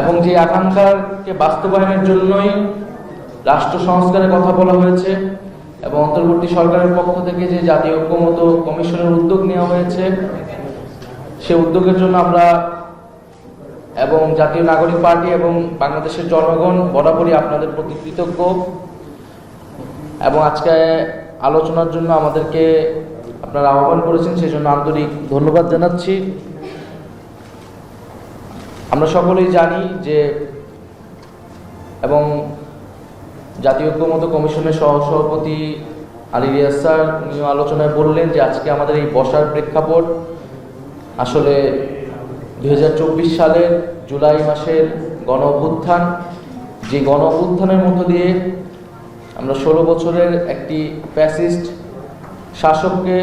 এবং যে আকাঙ্ক্ষাকে বাস্তবায়নের জন্যই রাষ্ট্র সংস্কারের কথা বলা হয়েছে এবং অন্তর্বর্তী সরকারের পক্ষ থেকে যে জাতীয় ঐক্যমত কমিশনের উদ্যোগ নেওয়া হয়েছে, সে উদ্যোগের জন্য আমরা এবং জাতীয় নাগরিক পার্টি এবং বাংলাদেশের জনগণ বরাবরই আপনাদের প্রতি কৃতজ্ঞ। এবং আজকে আলোচনার জন্য আমাদেরকে আপনারা আহ্বান করেছেন সেই জন্য আন্তরিক ধন্যবাদ জানাচ্ছি। সকলেই জানি যে এবং জাতীয় ঐক্যমত কমিশনের সহ সভাপতি আলী রিয়াজ স্যার উনিও আলোচনায় বললেন যে আজকে আমাদের এই বসার প্রেক্ষাপট আসলে দু হাজার চব্বিশ সালের জুলাই মাসের গণ অভ্যুত্থান যে গণ অভ্যুত্থানের মধ্য দিয়ে আমরা ষোলো বছরের একটি প্যাসিস্ট শাসককে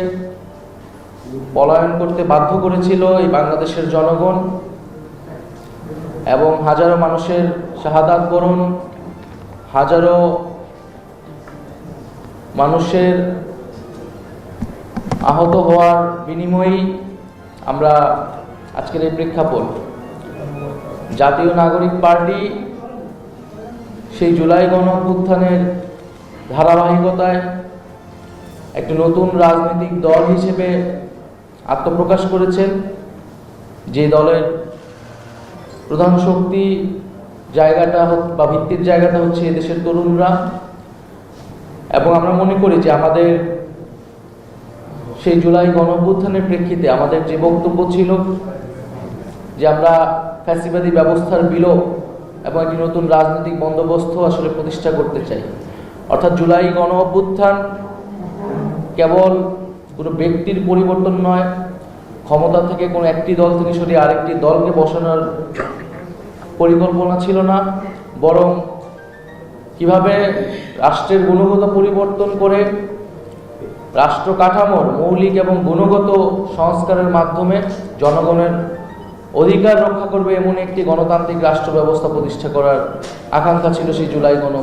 পলায়ন করতে বাধ্য করেছিল এই বাংলাদেশের জনগণ। এবং হাজারো মানুষের শাহাদাত বরণ, হাজারো মানুষের আহত হওয়ার বিনিময়েই আমরা আজকের এই প্রেক্ষাপট। জাতীয় নাগরিক পার্টি সেই জুলাই গণ ধারাবাহিকতায় একটি নতুন রাজনৈতিক দল হিসেবে আত্মপ্রকাশ করেছেন। যে দলের প্রধান শক্তি জায়গাটা বা ভিত্তির জায়গাটা হচ্ছে এদেশের তরুণরা। এবং আমরা মনে করি যে আমাদের সেই জুলাই গণঅভ্যুত্থানের প্রেক্ষিতে আমাদের যে বক্তব্য ছিল যে আমরা ফ্যাসিবাদী ব্যবস্থার বিলোপ এবং একটি নতুন রাজনৈতিক বন্দোবস্ত আসলে প্রতিষ্ঠা করতে চাই। অর্থাৎ জুলাই গণ অভ্যুত্থান কেবল কোনো ব্যক্তির পরিবর্তন নয় ক্ষমতা থেকে কোনো একটি দল থেকে সরিয়ে আরেকটি দলকে বসানোর পরিকল্পনা ছিল না, বরং কীভাবে রাষ্ট্রের গুণগত পরিবর্তন করে রাষ্ট্র কাঠামোর মৌলিক এবং গুণগত সংস্কারের মাধ্যমে জনগণের অধিকার রক্ষা করবে এমন একটি গণতান্ত্রিক রাষ্ট্র ব্যবস্থা প্রতিষ্ঠা করার আকাঙ্ক্ষা ছিল সেই জুলাই গণ